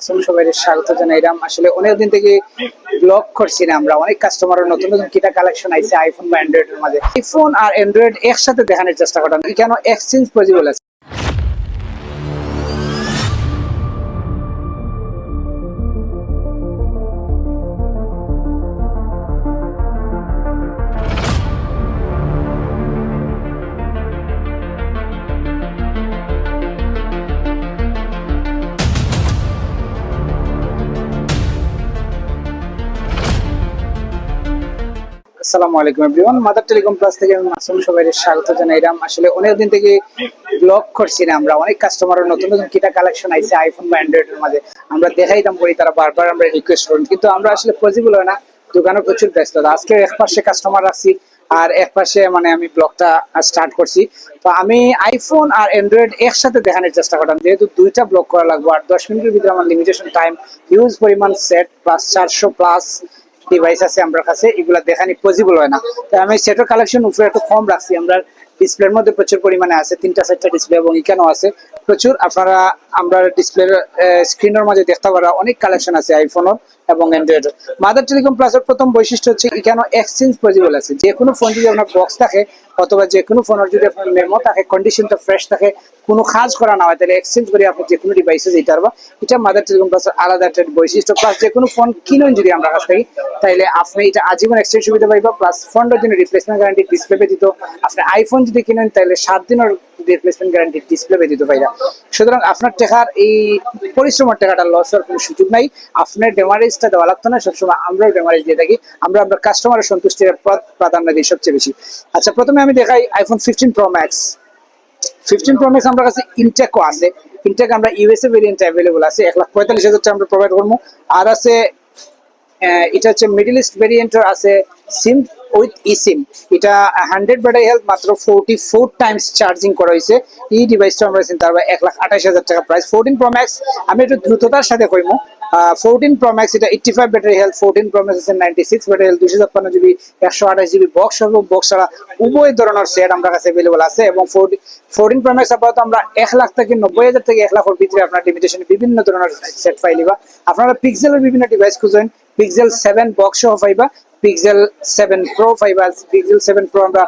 আসলে সবাই স্বাগত জানাইলাম আসলে অনেকদিন থেকে ব্লগ করছি না আমরা। অনেক কাস্টমার নতুন নতুন কিটা কালেকশন আইছে আইফোন বা অ্যান্ড্রয়েড এর মাঝে। আইফোন আর অ্যান্ড্রয়েড একসাথে দেখানোর চেষ্টা করলাম কেন এক্সচেঞ্জ পসিবল আছে? আসসালামু আলাইকুম এভরিওয়ান মাদার টেলিকম প্লাস থেকে আমি মাসুম স্বাগত আসলে থেকে ব্লগ করছি না আমরা। অনেক কাস্টমার নতুন নতুন কিটা কালেকশন আইছে আইফোন বা অ্যান্ড্রয়েড এর মাঝে। আমরা দেখাইতাম করি, তারা বারবার আমরা রিকোয়েস্ট করি কিন্তু আমরা আসলে হয় না। দোকানে প্রচুর আজকে এক পাশে কাস্টমার আর এক পাশে মানে আমি ব্লগটা স্টার্ট করছি। তো আমি আইফোন আর অ্যান্ড্রয়েড একসাথে দেখানোর চেষ্টা করলাম। যেহেতু দুইটা ব্লগ করা লাগবে, আর দশ মিনিটের ভিতরে আমার লিমিটেশন টাইম হিউজ পরিমাণ সেট প্লাস চারশো প্লাস ডিভাইস আছে আমার কাছে, এগুলা দেখানি পসিবল হয় না। তাই আমি সেটার কালেকশন উপরে একটু কম রাখছি, আমরা ডিসপ্লের মধ্যে প্রচুর পরিমাণে আছে, তিনটা চারটা ডিসপ্লে এবং এখানেও আছে। প্রচুর। আপনারা আমরা ডিসপ্লের স্ক্রিনের মাঝে দেখতে পারা অনেক কালেকশন আছে আইফোনের এবং অ্যান্ড্রয়েডের মাদার টেলিকম প্লাসের প্রথম বৈশিষ্ট্য হচ্ছে এখানে এক্সচেঞ্জ পসিবল আছে? যে কোনো ফোন যদি আপনার বক্স থাকে, অথবা যে কোনো ফোনের যদি আপনার মেমো থাকে কন্ডিশনটা ফ্রেশ থাকে, কোনো কাজ করা না হয়, তাহলে এক্সচেঞ্জ করে আপনি যে কোনো ডিভাইসে যেতে পারব এটা মাদার টেলিকম প্লাসের আলাদা একটা বৈশিষ্ট্য। প্লাস যে কোনো ফোন কিনুন যদি আমরা কাছ থেকে তাইলে আপনি এটা আজীবন এক্সচেঞ্জ সুবিধা পাইবা। প্লাস ফোনটার জন্য রিপ্লেসমেন্ট গ্যারান্টি ডিসপ্লে ব্যতীত, আপনি আইফোন যদি কিনেন, তাহলে সাত দিনের রিপ্লেসমেন্ট গ্যারান্টি ডিসপ্লে ব্যতীত পাইবা সুতরাং আপনার টাকার এই পরিশ্রমের টাকাটা লস হওয়ার কোনো সুযোগ নাই। আপনার ডেমারেজটা দেওয়া লাগতো না, সবসময় আমরাও ডেমারেজ দিয়ে থাকি। আমরা আমরা কাস্টমারের সন্তুষ্টির প্রাধান্য দিই সবচেয়ে বেশি। আচ্ছা প্রথমে আমি দেখাই iPhone fifteen pro max fifteen pro max আমার কাছে ইনটেকও আছে। ইনটেক আমরা ইউএসএ ভেরিয়েন্ট অ্যাভেলেবল আছে। এক লাখ পঁয়তাল্লিশ হাজার আমরা প্রোভাইড করব। আর আছে এটা হচ্ছে মিডল ইস্ট ভেরিয়েন্টের আছে সিম উইথ ই সিম এটা হান্ড্রেড ব্যাটারি হেলথ মাত্র ফোরটি ফোর টাইমস চার্জিং করা হয়েছে। এই ডিভাইসটা আমরা চিন্তা করব এক লাখ আঠাশ হাজার টাকা প্রাইস ফোরটিন প্রো ম্যাক্স আমি একটু দ্রুততার সাথে কইমু। ফোরটিন প্রো ম্যাক্স এটা eighty five battery health fourteen pro max আছে নাইনটি সিক্স ব্যাটারি হেলথ দুশো ছাপ্পান্ন জিবি একশো আঠাশ জিবি বক্স এবং বক্স ছাড়া উভয় ধরনের সেট আমার কাছে অ্যাভেলেবল আছে। এবং ফোরটিন প্রো ম্যাক্স আপাতত আমরা এক লাখ থেকে নব্বই হাজার থেকে এক লাখের ভিতরে আপনার লিমিটেশন বিভিন্ন ধরনের সেট পাইলিবা আপনারা পিক্সেলের বিভিন্ন ডিভাইস খুঁজেন। পিক্সেল সেভেন বক্স সহ পাইবা। পিক্সেল সেভেন প্রো ফাইভ আস পিক্সেল সেভেন প্রো আমরা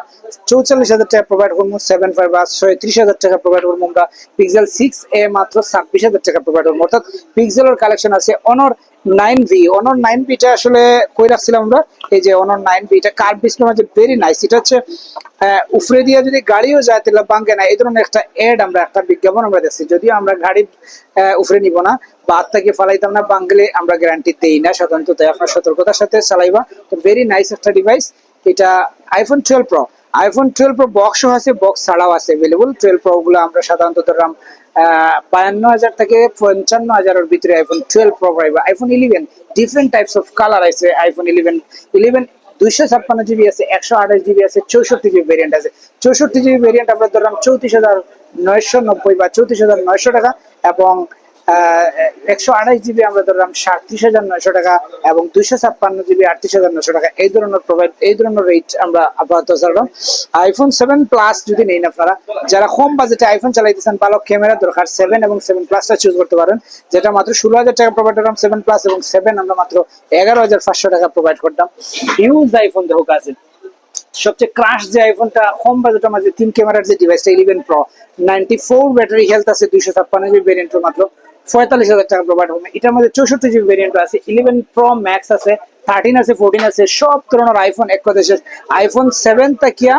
চৌচল্লিশ হাজার টাকা প্রোভাইড করব। সেভেন ফাইভ পাইবা ছয়ত্রিশ হাজার টাকা প্রোভাইড করব আমরা। পিক্সেল সিক্স এ মাত্র ছাব্বিশ হাজার টাকা প্রোভাইড করব। অর্থাৎ পিক্সেলের কালেকশন আছে Honor nine V Honor nine ভিটা আসলে কই রাখছিলাম আমরা? এই যে অনর নাইন ভি এটা কার ডিসপ্লে মাঝে ভেরি নাইস এটা হচ্ছে উফরে দিয়ে যদি গাড়িও যায় তাহলে বাঙ্গে না। এই ধরনের একটা এড আমরা, একটা বিজ্ঞাপন আমরা দেখছি যদিও আমরা গাড়ি উফরে নিব না, বা থেকে ফালাইতাম না বাংলে আমরা গ্যারান্টি দেই না। সাধারণত তাই আপনার সতর্কতার সাথে চালাইবা। তো ভেরি নাইস একটা ডিভাইস এটা iPhone twelve pro iPhone twelve pro বক্সও আছে বক্স ছাড়াও আছে অ্যাভেলেবল টুয়েলভ প্রো গুলো আমরা সাধারণত ধরলাম বায়ান্ন হাজার থেকে পঞ্চান্ন হাজারের ভিতরে আইফোন টুয়েলভ প্রো পাইবা iPhone eleven different types of colour আছে আইফোন ইলেভেন ইলেভেন দুইশো ছাপ্পান্ন জিবি আছে, একশো আঠাশ জিবি আছে, চৌষট্টি জিবি ভেরিয়েন্ট আছে। চৌষট্টি জিবি ভেরিয়েন্ট আমরা ধরলাম চৌত্রিশ হাজার নয়শো নব্বই বা চৌত্রিশ হাজার নয়শো টাকা এবং একশো আঠাশ জিবি আমরা ধরলাম সাতত্রিশ হাজার নয়শো টাকা এবং দুইশো ছাপ্পান্ন জিবি আটত্রিশ হাজার নয়শো টাকা। এই ধরনের প্রোভাইড এই ধরনের রেট আমরা আপাতত ছাড়লাম। আইফোন সেভেন প্লাস যদি নেই আপনারা, যারা কম বাজেটে আইফোন চালাইতেছেন ভালো ক্যামেরা দরকার সেভেন এবং সেভেন প্লাসটা চুজ করতে পারেন, যেটা মাত্র ষোলো হাজার টাকা প্রোভাইড করলাম সেভেন প্লাস এবং সেভেন আমরা মাত্র এগারো হাজার পাঁচশো টাকা প্রোভাইড করতাম। হিউজ আইফোন দেখো আছে সবচেয়ে ক্রাশ যে আইফোনটা কম বাজেটের মাঝে তিন ক্যামেরার যে ডিভাইসটা eleven pro ninety four battery health আছে, দুইশো ছাপ্পান্ন জিবি ভেরিয়েন্টের মাত্র। পঁয়তাল্লিশ হাজার টাকা প্রোভাইড হবে। এটার মধ্যে চৌষট্টি জিবি ভেরিয়েন্ট আছে ইলেভেন প্রো ম্যাক্স আছে থার্টিন আছে ফোরটিন আছে, সব ধরনের আইফোন এক কথা শেষ। আইফোন সেভেন তাকিয়া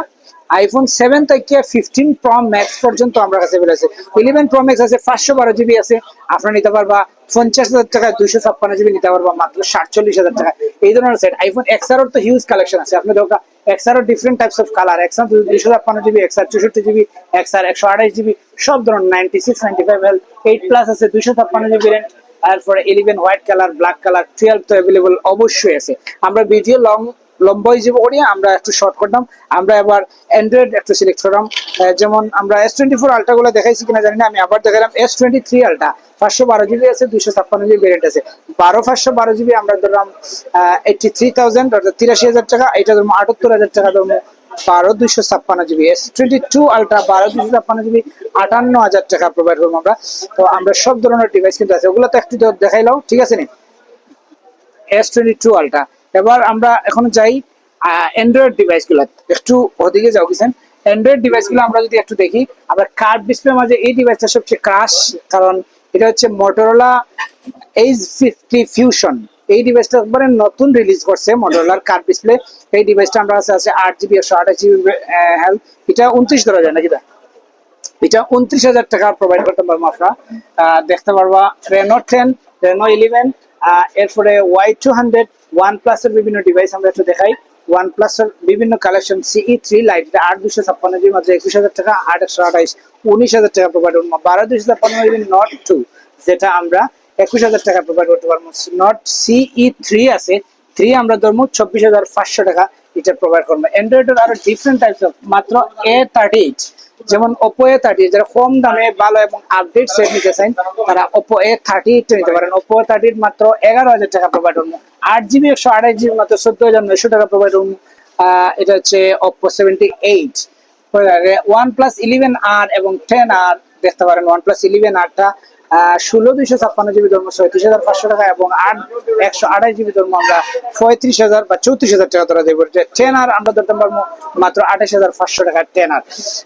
আইফোন সেভেন থেকে ফিফটিন প্রো ম্যাক্স পর্যন্ত আমরা কাছে বেরোছে ইলেভেন প্রো ম্যাক্স আছে, পাঁচশো বারো জিবি আছে, আপনারা নিতে পারবা। পঞ্চাশ হাজার টাকা দুইশো ছাপ্পান্ন জিবি নিতে পারবা, মাত্র সাতচল্লিশ হাজার টাকা এই ধরনের সেট আইফোন এক্সআর তো হিউজ কালেকশন আছে। আপনি দেখা XR different types of colour XR দুশো ছাপ্পান্ন জিবি এক্সআর চৌষট্টি জিবি এক্সআর একশো আঠাশ জিবি সব ধরনের ninety six ninety five L eight plus আছে দুশো ছাপ্পান্ন জিবি র্যাম তারপরে eleven white colour black colour twelve তো অ্যাভেলেবল অবশ্যই আছে। আমরা ভিডিও লং লম্বা হিসেবে করি, আমরা একটু শর্ট করতাম আমরা এবার অ্যান্ড্রয়েড একটু সিলেক্ট করলাম। যেমন আমরা এস টোয়েন্টি ফোর আলট্রা গুলো দেখাইছি কিনা জানি না, আমি আবার দেখালাম এস টোয়েন্টি থ্রি আলট্রা পাঁচশো বারো জিবি আছে, দুইশো ছাপ্পান্ন জিবি ভেরিয়েন্ট আছে। বারো পাঁচশো বারো জিবি আমরা ধরলাম এইটটি থ্রি থাউজেন্ড অর্থাৎ তিরাশি হাজার টাকা। এটা ধরুন আটাত্তর হাজার টাকা, ধরুন বারো দুইশো ছাপ্পান্ন GB S twenty two ultra বারো দুইশো ছাপ্পান্ন জিবি আটান্ন হাজার টাকা প্রোভাইড করব আমরা। তো আমরা সব ধরনের ডিভাইস কিন্তু আছে। ওগুলো তো একটু দেখাইলাও ঠিক আছে নি? এস টোয়েন্টি টু আলট্রা এবার আমরা এখন যাই অ্যান্ড্রয়েড ডিভাইসগুলো। একটু ওদিকে যাও, কিসেন? অ্যান্ড্রয়েড ডিভাইসগুলো আমরা যদি একটু দেখি আমরা কার্ড ডিসপ্লে মাঝে এই ডিভাইসটা সবচেয়ে ক্রাশ কারণ এটা হচ্ছে মোটরোলা এইচ ফিফটি ফিউশন এই ডিভাইসটা একবারে নতুন রিলিজ করছে মোটরোলার কার্ড ডিসপ্লে এই ডিভাইসটা আমরা আছে আছে আট জিবি একশো আঠাশ জিবি হেলথ এটা উনত্রিশ ধরা যায় নাকি এটা উনত্রিশ হাজার টাকা প্রোভাইড করতে পারব আমরা। দেখতে পারবা রেনো টেন রেনো ইলেভেন এরপরে ওয়াই টু হান্ড্রেড ওয়ান প্লাসের বিভিন্ন ডিভাইস আমরা একটু দেখাই। ওয়ান প্লাসের বিভিন্ন কালেকশন সিই থ্রি লাইট এটা আট দুশো ছাপ্পান্ন জিবি, মাত্র একুশ হাজার টাকা, আট একশো আঠাইশ উনিশ হাজার টাকা প্রোভাইড করব বারো দুশো ছাপ্পান্ন জিবি নট টু যেটা আমরা একুশ হাজার টাকা প্রোভাইড করতে পারব। নট সিই থ্রি আছে থ্রি আমরা ধরবো, চব্বিশ হাজার পাঁচশো টাকা এটা প্রোভাইড করব। অ্যান্ড্রয়েডের আরও ডিফারেন্ট টাইপস অফ মাত্র এ থার্টি এইট যেমন ওপো এ থার্টি যারা কম দামে ভালো এবং আপডেট সেট নিতে চান তারা ওপো এ থার্টি নিতে পারেন। ওপো এ থার্টির মাত্র এগারো হাজার টাকা প্রোভাইড হন আট জিবি একশো আঠাশ জিবি মাত্র চোদ্দ হাজার নয়শো টাকা প্রোভাইড হন এটা হচ্ছে Oppo seventy eight one plus eleven R এবং টেন আর দেখতে পারেন। ওয়ান প্লাস ইলেভেন আরটা ষোলো দুইশো ছাপ্পান্ন জিবি ধর্ম ছয়ত্রিশ হাজার পাঁচশো টাকা এবং আট, একশো জিবি ধর্ম আমরা পঁয়ত্রিশ হাজার বা চৌত্রিশ হাজার টাকা ধরা দেবো। আমরা ধরতে পারব মাত্র আঠাশ হাজার পাঁচশো টাকা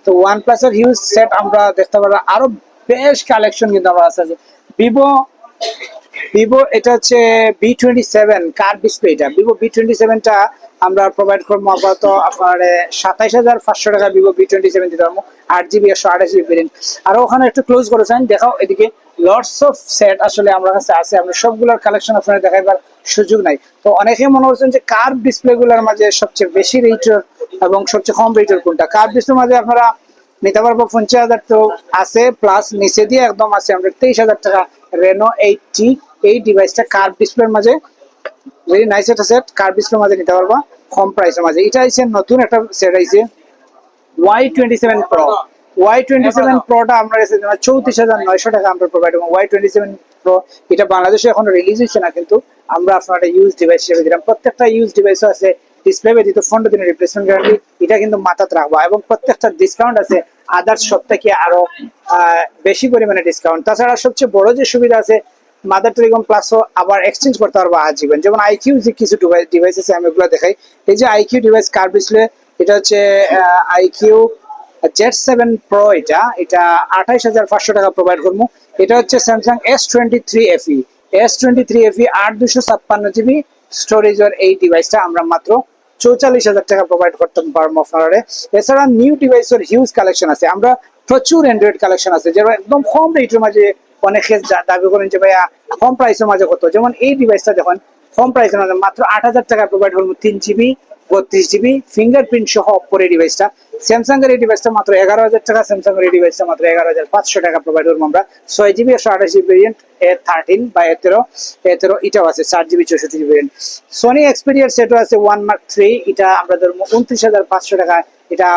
তো ওয়ান প্লাসের হিউজ সেট আমরা দেখতে পারব, আরও বেশ কালেকশন কিন্তু আছে। ভিভো ভিভো এটা হচ্ছে বি টোয়েন্টি সেভেন কার ডিসপ্লে এটা। ভিভো বি টোয়েন্টি সেভেনটা আমরা প্রোভাইড করব আপাতত আপনার সাতাইশ হাজার পাঁচশো টাকা ভিভো বি টোয়েন্টি সেভেন দিতে পারব আট জিবি একশো আঠাশ জিবি আর ওখানে একটু ক্লোজ করেছেন, দেখাও এদিকে। লটস অফ সেট আসলে আমার কাছে আছে। আমরা সবগুলোর কালেকশন আপনারা দেখাইবার সুযোগ নাই। তো অনেকেই মনে করছেন যে কার ডিসপ্লে গুলোর মাঝে সবচেয়ে বেশি রেটের এবং সবচেয়ে কম রেটের কোনটা? কার ডিসপ্লের মাঝে আপনারা নিতে পারব পঞ্চাশ হাজার তো আছে প্লাস নিচে দিয়ে একদম আছে। আমরা তেইশ হাজার টাকা রেনো এইটটি এই ডিভাইসটা কার ডিসপ্লের মাঝে ভেরি নাইস একটা সেট কার ডিসপ্লের মাঝে নিতে পারবা। কম প্রাইসের মাঝে। এটা হচ্ছে নতুন একটা সেট আইছে Y twenty seven pro Y twenty seven প্রোটা আমরা কাছে চৌত্রিশ হাজার নয়শো টাকা আমরা প্রোভাইড করব। ওয়াই টোয়েন্টি সেভেন প্রো এটা বাংলাদেশে এখনও রিলিজ না কিন্তু আমরা আপনার একটা ইউজ ডিভাইস হিসেবে দিলাম। প্রত্যেকটা ইউজ ডিভাইসও আছে ডিসপ্লে ব্যতীত দিনের রিপ্লেসমেন্ট গ্যারান্টি এটা কিন্তু মাথাতে রাখব। এবং প্রত্যেকটা ডিসকাউন্ট আছে আদার্স সব থেকে আরও বেশি পরিমাণে ডিসকাউন্ট তাছাড়া সবচেয়ে বড় যে সুবিধা আছে মাদার টেলিকম প্লাসও আবার এক্সচেঞ্জ করতে পারব আজীবন। যেমন আইকিউ যে কিছু ডিভাইস আছে আমি ওগুলো দেখাই। এই যে আইকিউ ডিভাইস কার ডিসপ্লে এটা হচ্ছে আইকিউ জেড সেভেন প্রো এটা এটা আঠাইশ হাজার পাঁচশো টাকা প্রোভাইড করব এটা হচ্ছে Samsung S twenty three FE S twenty three FE আট দুশো ছাপ্পান্ন জিবি স্টোরেজ স্টোরেজের এই ডিভাইসটা আমরা মাত্র চৌচল্লিশ হাজার টাকা প্রোভাইড করতে পারব আপনারা এছাড়া নিউ ডিভাইসের হিউজ কালেকশন আছে। আমরা প্রচুর অ্যান্ড্রয়েড কালেকশন আছে। যেমন একদম কম রেটের মাঝে অনেকে দাবি করেন যে, ভাইয়া, কম প্রাইসের মাঝে কত যেমন এই ডিভাইসটা দেখুন, কম প্রাইসের মাঝে মাত্র আট হাজার টাকা প্রোভাইড করব তিন জিবি বত্রিশ জিবি ফিঙ্গারপ্রিন্ট সহ অপর এই ডিভাইসটা স্যামসাং এর এই ডিভাইসটা মাত্র এগারো হাজার টাকা স্যামসাং এর এই ডিভাইসটা মাত্র এগারো হাজার পাঁচশো টাকা প্রোভাইড করব আমরা। ছয় জিবি একশো আঠাশ জিবি ভেরিয়েন্ট এ থার্টিন বা এ তেরো এ তেরো এটাও আছে, চার জিবি চৌষট্টি জিবি ভেরিয়েন্ট সোনি এক্সপিরিয়ার সেটও আছে ওয়ান মার্ক থ্রি এটা আমরা ধরবো উনত্রিশ হাজার পাঁচশো টাকা, এটা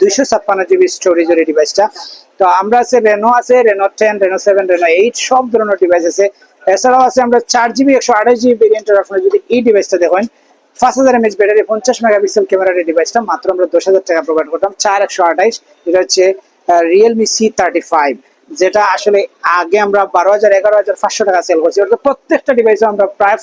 দুইশো ছাপ্পান্ন জিবি স্টোরেজের এই ডিভাইসটা তো আমরা আছে রেনো আছে Reno ten Reno seven Reno eight সব ধরনের ডিভাইস আছে। এছাড়াও আছে আমরা চার জিবি একশো আঠাশ জিবি ভেরিয়েন্টের আপনার যদি এই ডিভাইসটা দেখেন পাঁচ হাজার এমএচ ব্যাটারি পঞ্চাশ ক্যামেরার ডিভাইসটা মাত্র আমরা দশ হাজার টাকা প্রোভাইড করতাম, চার একশো আঠাইশ, এটা হচ্ছে রিয়েলমি সি থার্টি ফাইভ যেটা আসলে আগে আমরা বারো হাজার, এগারো হাজার, পাঁচশো টাকা সেল করছি। অর্থাৎ প্রত্যেকটা ডিভাইসে আমরা প্রায়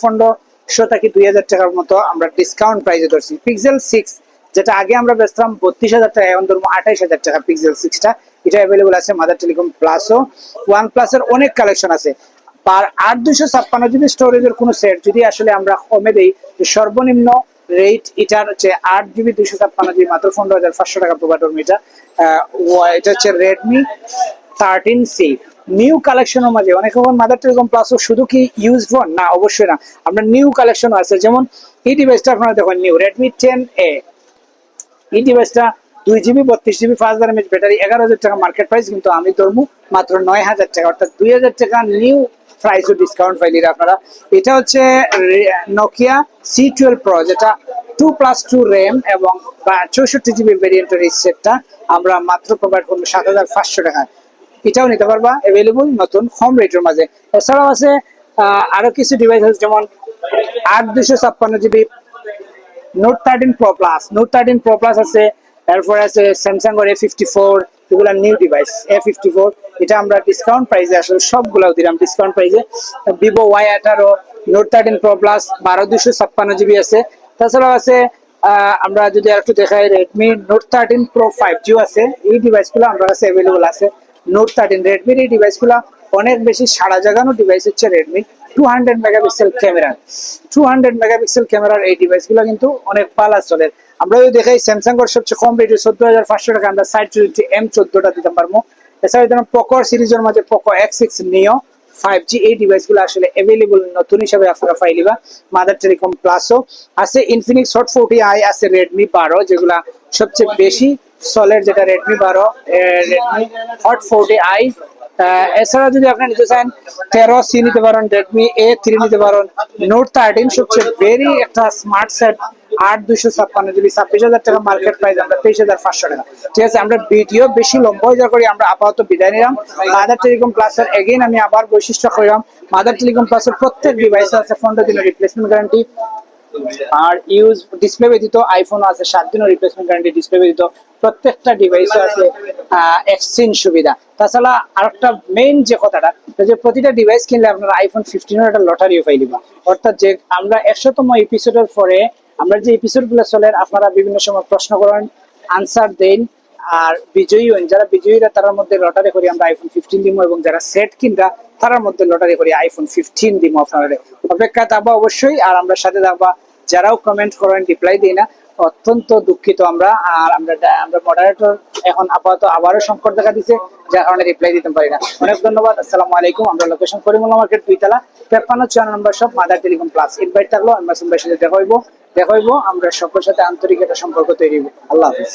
দুই হাজার টাকার মতো আমরা ডিসকাউন্ট প্রাইসে ধরছি। পিক্সেল সিক্স যেটা আগে আমরা বেচতাম বত্রিশ হাজার টাকা, এখন ধরবো আঠাইশ হাজার টাকা পিক্সেল সিক্সটা এটা অ্যাভেলেবল আছে মাদার টেলিকম প্লাসও ওয়ান প্লাসের অনেক কালেকশন আছে। আর আট দুশো ছাপ্পান্ন জিবি স্টোরেজের কোনো সেট যদি আসলে আমরা কমে দেই সর্বনিম্ন রেট এটার হচ্ছে আট জিবি দুশো ছাপ্পান্ন জিবি, মাত্র পনেরো হাজার পাঁচশো টাকা প্রোভাইড করব এটা ও- এটা হচ্ছে রেডমি থার্টিন সি নিউ কালেকশনের মাঝে, অনেক রকম মাদার টেলিকম প্লাসও শুধু কি ইউজ ফোন না, অবশ্যই না। আমরা নিউ কালেকশন আছে, যেমন এই ডিভাইসটা আপনারা দেখুন নিউ রেডমি টেন এ এই ডিভাইসটা দুই জিবি, বত্রিশ জিবি, পাঁচ হাজার এমএচ ব্যাটারি এগারো হাজার টাকা মার্কেট প্রাইস কিন্তু আমি ধরবো মাত্র নয় হাজার টাকা, অর্থাৎ দুই হাজার টাকা নিউ প্রাইস ও ডিসকাউন্ট পাইলিরা আপনারা। এটা হচ্ছে নোকিয়া সি টুয়েলভ প্রো যেটা টু প্লাস টু র্যাম এবং চৌষট্টি জিবি ভেরিয়েন্টের এই সেটটা আমরা মাত্র প্রোভাইড করব সাত হাজার পাঁচশো টাকা। এটাও নিতে পারবা অ্যাভেলেবল নতুন হোম রেটের মাঝে। এছাড়াও আছে আহ, আরও কিছু ডিভাইস আছে যেমন আট দুশো ছাপ্পান্ন GB note thirteen pro plus note thirteen pro plus আছে এরপর আছে স্যামসাং এ ফিফটি ফোর এগুলা new device A fifty four এটা আমরা ডিসকাউন্ট প্রাইসে আসলে সবগুলো দিলাম। ডিসকাউন্ট প্রাইসে ভিভো ওয়াই আঠারো নোট থার্টিন প্রো প্লাস বারো দুশো ছাপ্পান্ন জিবি আছে। তাছাড়াও আছে আমরা যদি আর একটু দেখাই Redmi note thirteen pro five G আছে। এই ডিভাইসগুলো আমার কাছে অ্যাভেলেবল আছে। নোট থার্টিন রেডমির এই ডিভাইসগুলো অনেক বেশি সারা জাগানো ডিভাইস হচ্ছে Redmi two hundred megapixel camera two hundred megapixel ক্যামেরার এই ডিভাইসগুলো কিন্তু অনেক পালা চলে। আমরা যদি দেখাই স্যামসাং সবচেয়ে কম রেটে চোদ্দ হাজার পাঁচশো টাকা, আমরা সাইড এম চোদ্দটা দিতে পারব এছাড়া যেন পোকো সিরিজের মাঝে Poco X six neo five G এই ডিভাইসগুলো আসলে অ্যাভেলেবল নতুন হিসাবে আপনারা পাইলিবা মাদার টেলিকম প্লাসও আছে ইনফিনিক্স হট ফোর্টি আই আছে রেডমি বারো যেগুলা সবচেয়ে বেশি সলের যেটা রেডমি বারো রেডমি হট ফোর্টি আই এছাড়া যদি আপনি নিতে চান তেরো সি নিতে পারেন রেডমি এ থ্রি নিতে পারেন নোট থার্টিন সবচেয়ে ভেরি একটা স্মার্ট সেট আট দুশো ছাপ্পান্ন জিবি, ছাব্বিশ হাজার টাকা মার্কেট প্রাইস আমরা তেইশ হাজার পাঁচশো টাকা। ঠিক আছে, আমরা ভিডিও বেশি লম্বা হয়ে করি আমরা আপাতত বিদায় নিলাম। মাদার টেলিকম প্লাসের এগেইন আমি আবার বৈশিষ্ট্য করলাম। মাদার টেলিকম প্লাসের প্রত্যেক ডিভাইসে আছে পনেরো রিপ্লেসমেন্ট গ্যারান্টি আর ইউজ ডিসপ্লে ব্যতীত আইফোন আছে, সাত রিপ্লেসমেন্ট গ্যারান্টি ডিসপ্লে ব্যতীত প্রত্যেকটা আছে এক্সচেঞ্জ সুবিধা। তাছাড়া আরেকটা মেইন যে কথাটা যে প্রতিটা ডিভাইস কিনলে আপনারা আইফোন ফিফটিনের একটা লটারিও পাইলিবা অর্থাৎ যে আমরা একশোতম এপিসোডের পরে আমরা যে এপিসোডগুলো চলে, আপনারা বিভিন্ন সময় প্রশ্ন করেন আনসার দেন, আর বিজয়ী হন। যারা বিজয়ীরা তার মধ্যে লটারি করি আমরা আইফোন ফিফটিন দিব এবং যারা সেট কিনরা তার মধ্যে লটারি করি আইফোন ফিফটিন দিব আপনাদের। অপেক্ষা থাকবা অবশ্যই, আর আমরা সাথে থাকবা। যারাও কমেন্ট করেন রিপ্লাই দিই না, অত্যন্ত দুঃখিত আমরা। আর আমরা আমরা মডারেটর এখন আপাতত আবারও সংকট দেখা দিছে, যার কারণে রিপ্লাই দিতে পারি না। অনেক ধন্যবাদ, আসসালামু আলাইকুম। আমরা লোকেশন করিমুল্লা মার্কেট দুইতলা, তেপ্পান্ন ছয় নম্বর সব মাদার টেলিকম প্লাস ইনভাইট থাকল, আমরা সুন্দর সাথে দেখা হইব। দেখা হইব আমরা সকলের সাথে আন্তরিক একটা সম্পর্ক তৈরি আল্লাহ হাফিজ।